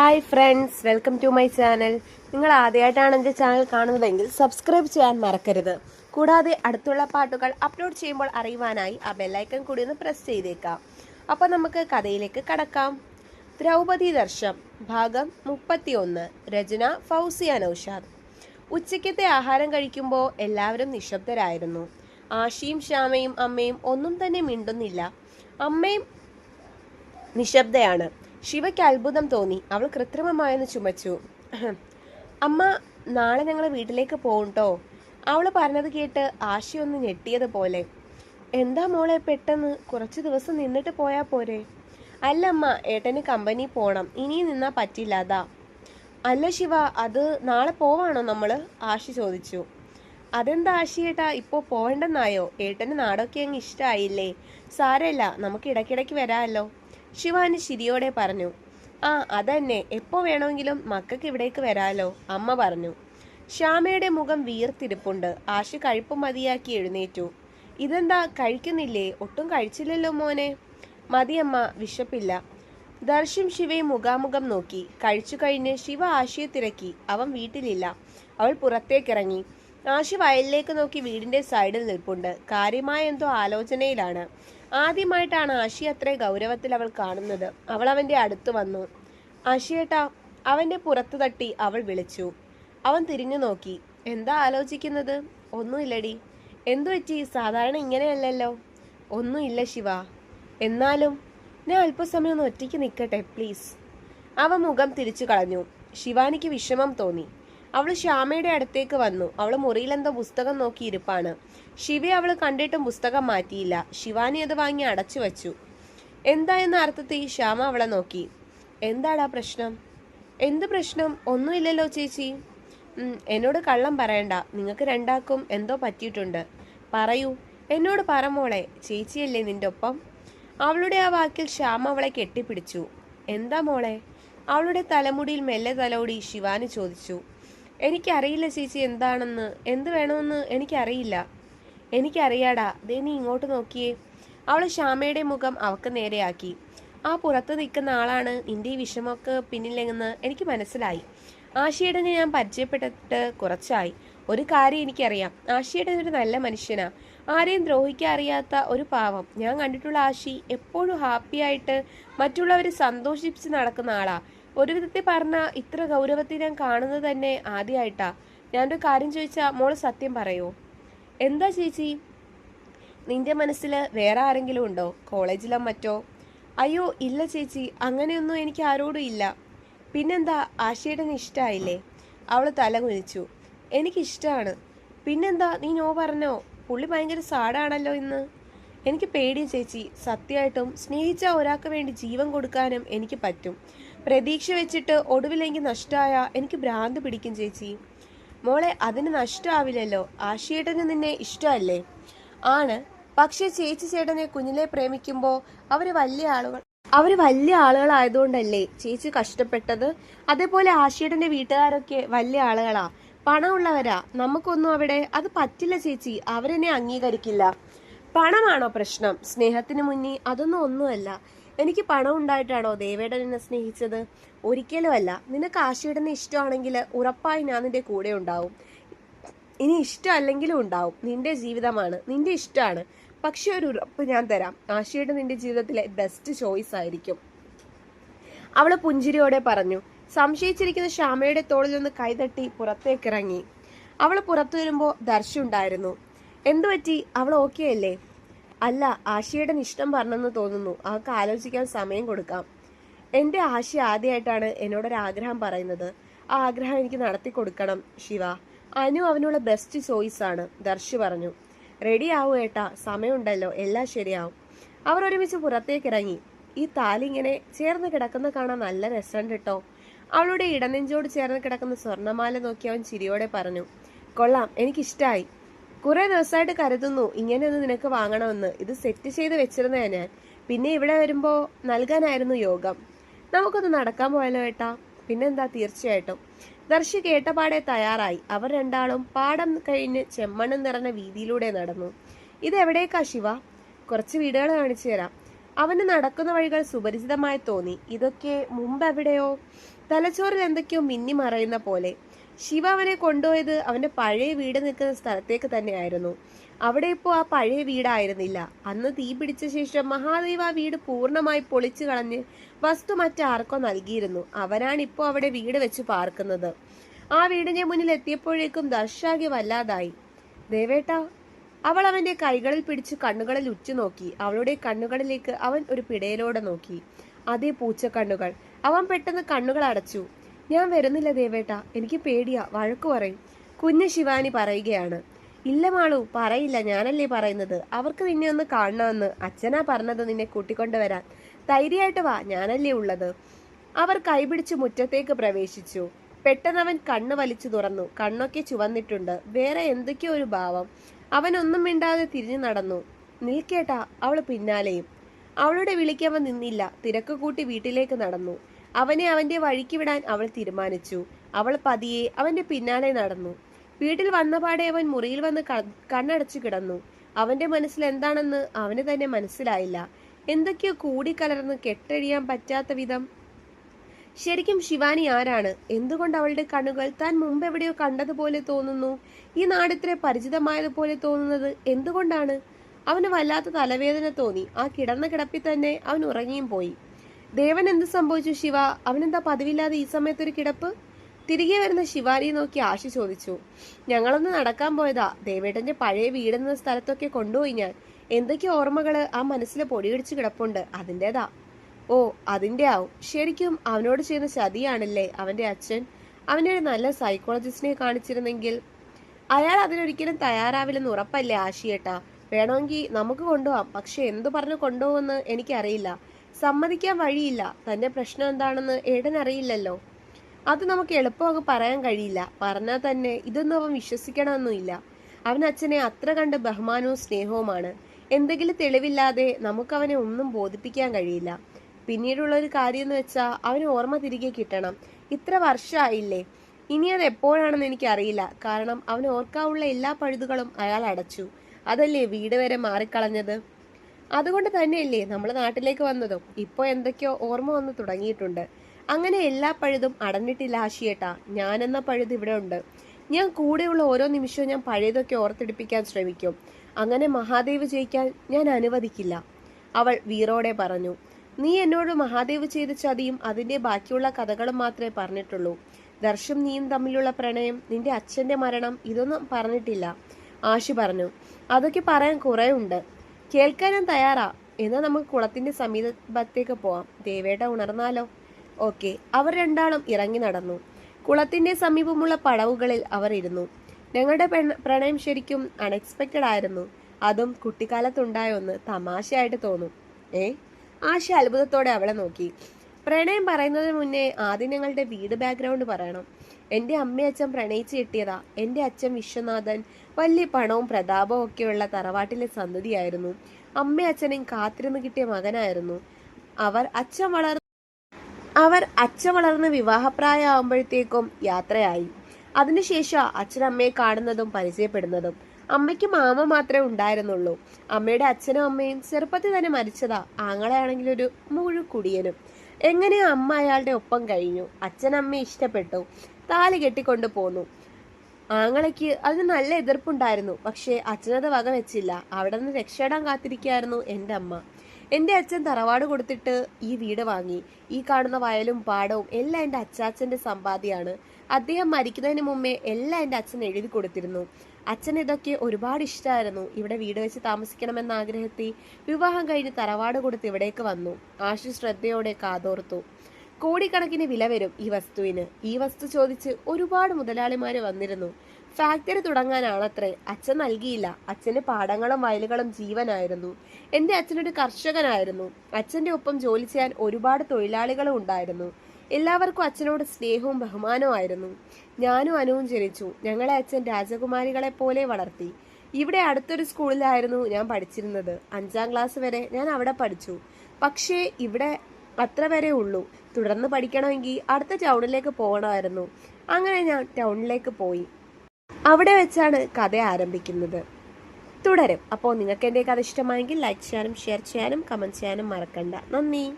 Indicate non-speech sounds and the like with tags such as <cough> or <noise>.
Hi friends welcome to my channel നിങ്ങൾ ആദ്യമായിട്ടാണ് എന്റെ ചാനൽ കാണുന്നതെങ്കിൽ സബ്സ്ക്രൈബ് ചെയ്യാൻ മറക്കരുത്. കൂടാതെ അടുത്തുള്ള പാട്ടുകൾ അപ്ലോഡ് ചെയ്യുമ്പോൾ അറിയുവാനായി ആ ബെല്ലൈക്കൺ കൂടി ഒന്ന് പ്രസ് ചെയ്തേക്കാം. അപ്പോൾ നമുക്ക് കഥയിലേക്ക് കടക്കാം. ദ്രൗപദി ദർശം ഭാഗം മുപ്പത്തിയൊന്ന് രചന ഫൗസിയ നൌഷാദ്. ഉച്ചയ്ക്കത്തെ ആഹാരം കഴിക്കുമ്പോൾ എല്ലാവരും നിശബ്ദരായിരുന്നു. ആഷിയും ശ്യാമയും അമ്മയും ഒന്നും തന്നെ മിണ്ടുന്നില്ല. അമ്മയും നിശബ്ദയാണ്. ശിവയ്ക്ക് അത്ഭുതം തോന്നി. അവൾ കൃത്രിമമായെന്ന് ചുമച്ചു. <clears throat> അമ്മ നാളെ ഞങ്ങൾ വീട്ടിലേക്ക് പോകട്ടോ അവൾ പറഞ്ഞത് കേട്ട് ആശയൊന്ന് ഞെട്ടിയതുപോലെ. എന്താ മോളെ പെട്ടെന്ന്? കുറച്ച് ദിവസം നിന്നിട്ട് പോയാ പോരെ. അല്ല അമ്മ ഏട്ടന് കമ്പനി പോണം. ഇനി നിന്നാ പറ്റില്ല അതാ. അല്ല ശിവ അത് നാളെ പോവാണോ നമ്മൾ ആശി ചോദിച്ചു. അതെന്താ ആശിയേട്ടാ ഇപ്പോൾ പോകണ്ടെന്നായോ ഏട്ടന് നാടൊക്കെ അങ്ങ് ഇഷ്ടമായില്ലേ സാരമില്ല നമുക്ക് ഇടയ്ക്കിടയ്ക്ക് വരാമല്ലോ. ശിവാനി ശിരിയോടെ പറഞ്ഞു ആ അതന്നെ. എപ്പോ വേണമെങ്കിലും മക്കൾക്ക് ഇവിടേക്ക് വരാലോ അമ്മ പറഞ്ഞു. ശ്യാമയുടെ മുഖം വീർത്തിരിപ്പുണ്ട് ആശി കഴിപ്പ് മതിയാക്കി എഴുന്നേറ്റു. ഇതെന്താ കഴിക്കുന്നില്ലേ? ഒട്ടും കഴിച്ചില്ലല്ലോ മോനെ. മതിയമ്മ വിശപ്പില്ല. ദർശും ശിവയും മുഖാമുഖം നോക്കി. കഴിച്ചു കഴിഞ്ഞ് ശിവ ആശയെ തിരക്കി. അവൻ വീട്ടിലില്ല. അവൾ പുറത്തേക്കിറങ്ങി. ആശി വയലിലേക്ക് നോക്കി വീടിന്റെ സൈഡിൽ നിൽപ്പുണ്ട്. കാര്യമായ എന്തോ ആലോചനയിലാണ്. ആദ്യമായിട്ടാണ് ആശി അത്ര ഗൗരവത്തിൽ അവൾ കാണുന്നത്. അവൾ അവന്റെ അടുത്ത് വന്നു. ആശിയേട്ടാ അവന്റെ പുറത്തു തട്ടി അവൾ വിളിച്ചു. അവൻ തിരിഞ്ഞു നോക്കി. എന്താ ആലോചിക്കുന്നത്? ഒന്നുമില്ലടി. എന്തു പറ്റി? സാധാരണ ഇങ്ങനെയല്ലല്ലോ. ഒന്നുമില്ല ശിവ. എന്നാലും ഞാൻ അല്പസമയം ഒന്ന് ഒറ്റയ്ക്ക് നിൽക്കട്ടെ പ്ലീസ്. അവ മുഖം തിരിച്ചു കളഞ്ഞു. ശിവാനിക്ക് വിഷമം തോന്നി. അവൾ ശ്യാമയുടെ അടുത്തേക്ക് വന്നു. അവൾ മുറിയിലെന്തോ പുസ്തകം നോക്കി ഇരിപ്പാണ്. ശിവയെ അവൾ കണ്ടിട്ടും പുസ്തകം മാറ്റിയില്ല. ശിവാനി അത് വാങ്ങി അടച്ചു വച്ചു. എന്താ എന്ന അർത്ഥത്തിൽ ശ്യാമ അവളെ നോക്കി. എന്താടാ പ്രശ്നം? എന്ത് പ്രശ്നം? ഒന്നുമില്ലല്ലോ ചേച്ചി. എന്നോട് കള്ളം പറയണ്ട. നിങ്ങൾക്ക് രണ്ടാക്കും എന്തോ പറ്റിയിട്ടുണ്ട്. പറയൂ. എന്നോട് പറ മോളെ. ചേച്ചിയല്ലേ നിന്റെ ഒപ്പം? അവളുടെ ആ വാക്കിൽ ശ്യാമ അവളെ കെട്ടിപ്പിടിച്ചു. എന്താ മോളെ? അവളുടെ തലമുടിയിൽ മെല്ലെ തലോടി ശിവാനി ചോദിച്ചു. എനിക്കറിയില്ല ചേച്ചി എന്താണെന്ന്. എന്ത് വേണമെന്ന് എനിക്കറിയില്ല. എനിക്കറിയാടാ. ദേ നീ ഇങ്ങോട്ട് നോക്കിയേ. അവൾ ശ്യാമയുടെ മുഖം അവക്ക് നേരെയാക്കി. ആ പുറത്ത് നിൽക്കുന്ന ആളാണ് നിന്റെ ഈ വിഷമമൊക്കെ പിന്നിലെന്ന് എനിക്ക് മനസ്സിലായി. ആശിയേടനെ ഞാൻ പരിചയപ്പെട്ടിട്ട് കുറച്ചായി. ഒരു കാര്യം എനിക്കറിയാം. ആശിയേടൻ ഒരു നല്ല മനുഷ്യനാ. ആരെയും ദ്രോഹിക്കാൻ അറിയാത്ത ഒരു പാവം. ഞാൻ കണ്ടിട്ടുള്ള ആശി എപ്പോഴും ഹാപ്പിയായിട്ട് മറ്റുള്ളവരെ സന്തോഷിപ്പിച്ച് നടക്കുന്ന ആളാ. ഒരു വിധത്തിൽ പറഞ്ഞ ഇത്ര ഗൗരവത്തിൽ ഞാൻ കാണുന്നത് തന്നെ ആദ്യമായിട്ടാ ഞാനൊരു കാര്യം ചോദിച്ചാൽ മോൾ സത്യം പറയോ? എന്താ ചേച്ചി? നിന്റെ മനസ്സിൽ വേറെ ആരെങ്കിലും ഉണ്ടോ? കോളേജിലോ മറ്റോ? അയ്യോ ഇല്ല ചേച്ചി അങ്ങനെയൊന്നും എനിക്ക് ആരോടും ഇല്ല. പിന്നെന്താ ആശയുടെ ഇഷ്ടമായില്ലേ അവൾ തല കുനിച്ചു. എനിക്കിഷ്ടമാണ് പിന്നെന്താ നീ നോ പറഞ്ഞോ? പുള്ളി ഭയങ്കര സാഡാണല്ലോ ഇന്ന്. എനിക്ക് പേടിയും ചേച്ചി. സത്യമായിട്ടും സ്നേഹിച്ച ഒരാൾക്ക് വേണ്ടി ജീവൻ കൊടുക്കാനും എനിക്ക് പറ്റും. പ്രതീക്ഷ വെച്ചിട്ട് ഒടുവിൽ എനിക്ക് നഷ്ടമായ എനിക്ക് ഭ്രാന്ത് പിടിക്കും ചേച്ചി. മോളെ അതിന് നഷ്ടമാവില്ലല്ലോ ആശിയേട്ടന് നിന്നെ ഇഷ്ടമല്ലേ? ആണ്. പക്ഷേ ചേച്ചി ചേട്ടനെ കുഞ്ഞിലെ പ്രേമിക്കുമ്പോൾ അവർ വലിയ ആളുകൾ അവർ വലിയ ആളുകളായതുകൊണ്ടല്ലേ ചേച്ചി കഷ്ടപ്പെട്ടത്? അതേപോലെ ആശിയേട്ടന്റെ വീട്ടുകാരൊക്കെ വലിയ ആളുകളാ. പണമുള്ളവരാ. നമുക്കൊന്നും അവിടെ അത് പറ്റില്ല ചേച്ചി. അവരെന്നെ അംഗീകരിക്കില്ല. പണമാണോ പ്രശ്നം? സ്നേഹത്തിന് മുന്നിൽ അതൊന്നും ഒന്നുമല്ല. എനിക്ക് പണം ഉണ്ടായിട്ടാണോ ദേവേടൻ എന്നെ സ്നേഹിച്ചത്? ഒരിക്കലും അല്ല നിനക്ക് ആശയിടുന്ന ഇഷ്ടമാണെങ്കിൽ ഉറപ്പായി ഞാൻ നിന്റെ കൂടെ ഉണ്ടാവും. ഇനി ഇഷ്ടമല്ലെങ്കിലും ഉണ്ടാവും. നിന്റെ ജീവിതമാണ്. നിന്റെ ഇഷ്ടമാണ്. പക്ഷെ ഒരു ഉറപ്പ് ഞാൻ തരാം. ആശയുടെ നിന്റെ ജീവിതത്തിലെ ബെസ്റ്റ് ചോയ്സ് ആയിരിക്കും. അവൾ പുഞ്ചിരിയോടെ പറഞ്ഞു. സംശയിച്ചിരിക്കുന്ന ശ്യാമയുടെ തോളിൽ നിന്ന് കൈതട്ടി പുറത്തേക്കിറങ്ങി. അവൾ പുറത്തു വരുമ്പോൾ ദർശുണ്ടായിരുന്നു എന്തു പറ്റി അവൾ ഓക്കെ അല്ലേ? അല്ല ആശയുടെ ഇഷ്ടം പറഞ്ഞെന്ന് തോന്നുന്നു. അവൾക്ക് ആലോചിക്കാൻ സമയം കൊടുക്കാം. എന്റെ ആശ ആദ്യമായിട്ടാണ് എന്നോടൊരു ആഗ്രഹം പറയുന്നത്. ആ ആഗ്രഹം എനിക്ക് നടത്തി കൊടുക്കണം ശിവ. അനു അവനുള്ള ബെസ്റ്റ് ചോയ്സ് ആണ് ദർശി പറഞ്ഞു. റെഡി ആവൂ ഏട്ടാ സമയമുണ്ടല്ലോ എല്ലാം ശരിയാവും. അവർ ഒരുമിച്ച് പുറത്തേക്ക് ഇറങ്ങി ഈ താലി ഇങ്ങനെ ചേർന്ന് കിടക്കുന്ന കാണാൻ നല്ല രസമുണ്ട് കേട്ടോ. അവളുടെ ഇടനെഞ്ചോട് ചേർന്ന് കിടക്കുന്ന സ്വർണമാല നോക്കി അവൻ ചിരിയോടെ പറഞ്ഞു കൊള്ളാം എനിക്കിഷ്ടായി. കുറെ ദിവസമായിട്ട് കരുതുന്നു ഇങ്ങനെയൊന്ന് നിനക്ക് വാങ്ങണമെന്ന്. ഇത് സെറ്റ് ചെയ്ത് വെച്ചിരുന്നേ ഞാൻ. പിന്നെ ഇവിടെ വരുമ്പോൾ നൽകാനായിരുന്നു യോഗം. നമുക്കൊന്ന് നടക്കാൻ പോയാലോ ഏട്ടാ? പിന്നെന്താ തീർച്ചയായിട്ടും. ദർശി കേട്ടപാടെ തയ്യാറായി. അവർ രണ്ടാളും പാടം കഴിഞ്ഞ് ചെമ്മണ്ണം നിറഞ്ഞ വീതിയിലൂടെ നടന്നു. ഇത് എവിടേക്കാ ശിവ? കുറച്ച് വീടുകൾ കാണിച്ചു തരാം. അവന് നടക്കുന്ന വഴികൾ സുപരിചിതമായി തോന്നി. ഇതൊക്കെ മുമ്പ് എവിടെയോ തലച്ചോറിൽ എന്തൊക്കെയോ മിന്നി മറയുന്ന പോലെ. ശിവ അവനെ കൊണ്ടുപോയത് അവന്റെ പഴയ വീട് നിൽക്കുന്ന സ്ഥലത്തേക്ക് തന്നെയായിരുന്നു. അവിടെ ഇപ്പോൾ ആ പഴയ വീടായിരുന്നില്ല. അന്ന് തീ പിടിച്ച ശേഷം മഹാദേവ് ആ വീട് പൂർണമായി പൊളിച്ചു കളഞ്ഞ് വസ്തു മറ്റാർക്കോ നൽകിയിരുന്നു. അവനാണ് ഇപ്പോൾ അവിടെ വീട് വെച്ച് പാർക്കുന്നത്. ആ വീടിന്റെ മുന്നിൽ എത്തിയപ്പോഴേക്കും ദർശാകെ വല്ലാതായി. ദേവേട്ട അവൾ അവന്റെ കൈകളിൽ പിടിച്ച് കണ്ണുകളിൽ ഉറ്റുനോക്കി അവളുടെ കണ്ണുകളിലേക്ക് അവൻ ഒരു പിടയിലൂടെ നോക്കി. അതേ പൂച്ച കണ്ണുകൾ അവൻ പെട്ടെന്ന് കണ്ണുകൾ അടച്ചു. ഞാൻ വരുന്നില്ല ദേവേട്ട. എനിക്ക് പേടിയാ. വഴക്കു പറയും. കുഞ്ഞ് ശിവാനി പറയുകയാണ്. ഇല്ല മാളു പറയില്ല. ഞാനല്ലേ പറയുന്നത്. അവർക്ക് നിന്നെ ഒന്ന് കാണണമെന്ന്. അച്ഛനാ പറഞ്ഞത് നിന്നെ കൂട്ടിക്കൊണ്ടുവരാൻ. ധൈര്യമായിട്ട് വാ. ഞാനല്ലേ ഉള്ളത്. അവർ കൈപിടിച്ച് മുറ്റത്തേക്ക് പ്രവേശിച്ചു. പെട്ടെന്നവൻ കണ്ണു വലിച്ചു തുറന്നു. കണ്ണൊക്കെ ചുവന്നിട്ടുണ്ട്. വേറെ എന്തൊക്കെയോ ഒരു ഭാവം. അവനൊന്നും മിണ്ടാതെ തിരിഞ്ഞു നടന്നു. നിൽക്കേട്ടാ. അവൾ പിന്നാലെയും. അവളുടെ വിളിക്ക് അവൻ നിന്നില്ല. തിരക്ക് കൂട്ടി വീട്ടിലേക്ക് നടന്നു. അവനെ അവന്റെ വഴിക്ക് വിടാൻ അവൾ തീരുമാനിച്ചു. അവൾ പതിയെ അവന്റെ പിന്നാലെ നടന്നു. വീട്ടിൽ വന്നപാടെ അവൻ മുറിയിൽ വന്ന് കണ്ണടച്ചു കിടന്നു. അവന്റെ മനസ്സിൽ എന്താണെന്ന് അവന് തന്നെ മനസ്സിലായില്ല. എന്തൊക്കെയോ കൂടിക്കലർന്ന് കെട്ടഴിയാൻ പറ്റാത്ത വിധം. ശരിക്കും ശിവാനി ആരാണ്? എന്തുകൊണ്ട് അവളുടെ കണ്ണുകൾ താൻ മുമ്പ് എവിടെയോ കണ്ടതുപോലെ തോന്നുന്നു? ഈ നാടിത്ര പരിചിതമായതുപോലെ തോന്നുന്നത് എന്തുകൊണ്ടാണ്? അവന് വല്ലാത്ത തലവേദന തോന്നി. ആ കിടന്ന കിടപ്പിൽ തന്നെ അവൻ ഉറങ്ങിയും പോയി. ദേവൻ എന്ത് സംഭവിച്ചു ശിവ? അവനെന്താ പതിവില്ലാതെ ഈ സമയത്തൊരു കിടപ്പ്? തിരികെ വരുന്ന ശിവാനിയെ നോക്കി ആശി ചോദിച്ചു. ഞങ്ങളൊന്ന് നടക്കാൻ പോയതാ. ദേവേട്ടന്റെ പഴയ വീടെന്ന സ്ഥലത്തൊക്കെ കൊണ്ടുപോയി ഞാൻ. എന്തൊക്കെ ഓർമ്മകൾ? ആ മനസ്സിൽ പൊടിയിടിച്ച് കിടപ്പുണ്ട്. അതിന്റെതാ ഓ അതിന്റെ ആവും. ശരിക്കും അവനോട് ചെയ്യുന്ന ചതിയാണല്ലേ അവന്റെ അച്ഛൻ? അവനെ ഒരു നല്ല സൈക്കോളജിസ്റ്റിനെ കാണിച്ചിരുന്നെങ്കിൽ. അയാൾ അതിനൊരിക്കലും തയ്യാറാവില്ലെന്ന് ഉറപ്പല്ലേ ആശിയേട്ടാ? വേണമെങ്കിൽ നമുക്ക് കൊണ്ടുപോവാം. പക്ഷെ എന്തു പറഞ്ഞു കൊണ്ടുപോകുമെന്ന് എനിക്കറിയില്ല. സമ്മതിക്കാൻ വഴിയില്ല. തന്റെ പ്രശ്നം എന്താണെന്ന് ഏടൻ അറിയില്ലല്ലോ. അത് നമുക്ക് എളുപ്പമൊക്കെ പറയാൻ കഴിയില്ല. പറഞ്ഞാൽ തന്നെ ഇതൊന്നും അവൻ വിശ്വസിക്കണമെന്നുമില്ല അവൻ അച്ഛനെ അത്ര കണ്ട് ബഹുമാനവും സ്നേഹവുമാണ്. എന്തെങ്കിലും തെളിവില്ലാതെ നമുക്കവനെ ഒന്നും ബോധിപ്പിക്കാൻ കഴിയില്ല. പിന്നീടുള്ള ഒരു കാര്യം എന്ന് വെച്ചാൽ അവന് ഓർമ്മ തിരികെ കിട്ടണം. ഇത്ര വർഷമായില്ലേ ഇനി അത് എപ്പോഴാണെന്ന് എനിക്കറിയില്ല. കാരണം അവൻ ഓർക്കാവുള്ള എല്ലാ പഴുതുകളും അയാൾ അടച്ചു. അതല്ലേ വീട് വരെ മാറിക്കളഞ്ഞത്? അതുകൊണ്ട് തന്നെയല്ലേ നമ്മൾ നാട്ടിലേക്ക് വന്നതും. ഇപ്പോൾ എന്തൊക്കെയോ ഓർമ്മ വന്ന് തുടങ്ങിയിട്ടുണ്ട്. അങ്ങനെ എല്ലാ പഴുതും അടഞ്ഞിട്ടില്ല ആശിയേട്ടാ. ഞാനെന്ന പഴുത് ഇവിടെ ഉണ്ട്. ഞാൻ കൂടെയുള്ള ഓരോ നിമിഷവും ഞാൻ പഴയതൊക്കെ ഓർത്തെടുപ്പിക്കാൻ ശ്രമിക്കും. അങ്ങനെ മഹാദേവ് ജയിക്കാൻ ഞാൻ അനുവദിക്കില്ല. അവൾ വീറോടെ പറഞ്ഞു നീ എന്നോട് മഹാദേവ് ചെയ്ത ചതിയും അതിന്റെ ബാക്കിയുള്ള കഥകളും മാത്രമേ പറഞ്ഞിട്ടുള്ളൂ. ദർശം നീയും തമ്മിലുള്ള പ്രണയം നിന്റെ അച്ഛന്റെ മരണം ഇതൊന്നും പറഞ്ഞിട്ടില്ല. ആശി പറഞ്ഞു അതൊക്കെ പറയാൻ കുറെ ഉണ്ട്. കേൾക്കാൻ ഞാൻ തയ്യാറാ. എന്നാൽ നമുക്ക് കുളത്തിന്റെ സമീപത്തേക്ക് പോവാം. ദേവേട്ട ഉണർന്നാലോ? ഓക്കെ. അവർ രണ്ടാളും ഇറങ്ങി നടന്നു. കുളത്തിന്റെ സമീപമുള്ള പടവുകളിൽ അവർ ഇരുന്നു. ഞങ്ങളുടെ പ്രണയം ശരിക്കും അൺഎക്സ്പെക്റ്റഡ് ആയിരുന്നു. അതും കുട്ടിക്കാലത്തുണ്ടായ ഒന്ന് തമാശയായിട്ട് തോന്നും. ഏ? ആശ അത്ഭുതത്തോടെ അവളെ നോക്കി. പ്രണയം പറയുന്നതിന് മുന്നേ ആദ്യം ഞങ്ങളുടെ വീട് ബാക്ക്ഗ്രൗണ്ട് പറയണം. എന്റെ അമ്മയച്ഛൻ പ്രണയിച്ച് കിട്ടിയതാ. എന്റെ അച്ഛൻ വിശ്വനാഥൻ വലിയ പണവും പ്രതാപവും ഒക്കെയുള്ള തറവാട്ടിലെ സന്തതിയായിരുന്നു. അമ്മയച്ഛനെയും കാത്തിരുന്ന് കിട്ടിയ മകനായിരുന്നു. അവർ അച്ഛൻ വളർന്ന് അവർ അച്ഛൻ വളർന്ന് വിവാഹപ്രായമാകുമ്പോഴത്തേക്കും യാത്രയായി. അതിനുശേഷം അച്ഛനമ്മയെ കാണുന്നതും പരിചയപ്പെടുന്നതും. അമ്മയ്ക്ക് മാമ മാത്രമേ ഉണ്ടായിരുന്നുള്ളൂ. അമ്മയുടെ അച്ഛനും അമ്മയും ചെറുപ്പത്തിൽ തന്നെ മരിച്ചതാ. ആങ്ങളെയാണെങ്കിൽ ഒരു മുഴുക്കുടിയനും എങ്ങനെയാ അമ്മ അയാളുടെ ഒപ്പം കഴിഞ്ഞു. അച്ഛനമ്മയെ ഇഷ്ടപ്പെട്ടു. താലി കെട്ടിക്കൊണ്ടു പോന്നു. ആങ്ങളയ്ക്ക് അതിന് നല്ല എതിർപ്പുണ്ടായിരുന്നു. പക്ഷേ അച്ഛനത് വക വെച്ചില്ല. അവിടെ നിന്ന് രക്ഷയിടാൻ കാത്തിരിക്കുകയായിരുന്നു എന്റെ അമ്മ. എന്റെ അച്ഛൻ തറവാട് കൊടുത്തിട്ട് ഈ വീട് വാങ്ങി. ഈ കാണുന്ന വയലും പാടവും എല്ലാം എന്റെ അച്ചാച്ചന്റെ സമ്പാദ്യമാണ് അദ്ദേഹം മരിക്കുന്നതിന് മുമ്പേ എല്ലാം എന്റെ അച്ഛൻ എഴുതി കൊടുത്തിരുന്നു. അച്ഛൻ ഇതൊക്കെ ഒരുപാട് ഇഷ്ടമായിരുന്നു ഇവിടെ വീട് വെച്ച് താമസിക്കണമെന്ന ആഗ്രഹത്തിൽ വിവാഹം കഴിഞ്ഞ് തറവാട് കൊടുത്ത് ഇവിടേക്ക് വന്നു. ആശു ശ്രദ്ധയോടെ കാതോർത്തു. കോടിക്കണക്കിന് വില വരും ഈ വസ്തുവിന്. ഈ വസ്തു ചോദിച്ച് ഒരുപാട് മുതലാളിമാർ വന്നിരുന്നു. ഫാക്ടറി തുടങ്ങാനാണത്രേ. അച്ഛൻ നൽകിയില്ല. അച്ഛന് പാടങ്ങളും വയലുകളും ജീവനായിരുന്നു. എന്റെ അച്ഛനൊരു കർഷകനായിരുന്നു. അച്ഛന്റെ ഒപ്പം ജോലി ചെയ്യാൻ ഒരുപാട് തൊഴിലാളികളും ഉണ്ടായിരുന്നു. എല്ലാവർക്കും അച്ഛനോട് സ്നേഹവും ബഹുമാനവും ഞാനും അനുവും ജനിച്ചു. ഞങ്ങളെ അച്ഛൻ രാജകുമാരികളെ പോലെ വളർത്തി. ഇവിടെ അടുത്തൊരു സ്കൂളിലായിരുന്നു ഞാൻ പഠിച്ചിരുന്നത്. അഞ്ചാം ക്ലാസ് വരെ ഞാൻ അവിടെ പഠിച്ചു. പക്ഷേ ഇവിടെ അത്ര വരെ ഉള്ളൂ. തുടർന്ന് പഠിക്കണമെങ്കിൽ അടുത്ത ടൗണിലേക്ക് പോകണമായിരുന്നു. അങ്ങനെ ഞാൻ ടൗണിലേക്ക് പോയി. അവിടെ വെച്ചാണ് കഥ ആരംഭിക്കുന്നത്. തുടരും. അപ്പോൾ നിങ്ങൾക്ക് എന്റെ കഥ ഇഷ്ടമായെങ്കിൽ ലൈക്ക് ചെയ്യാനും ഷെയർ ചെയ്യാനും കമന്റ് ചെയ്യാനും മറക്കണ്ട. നന്ദി.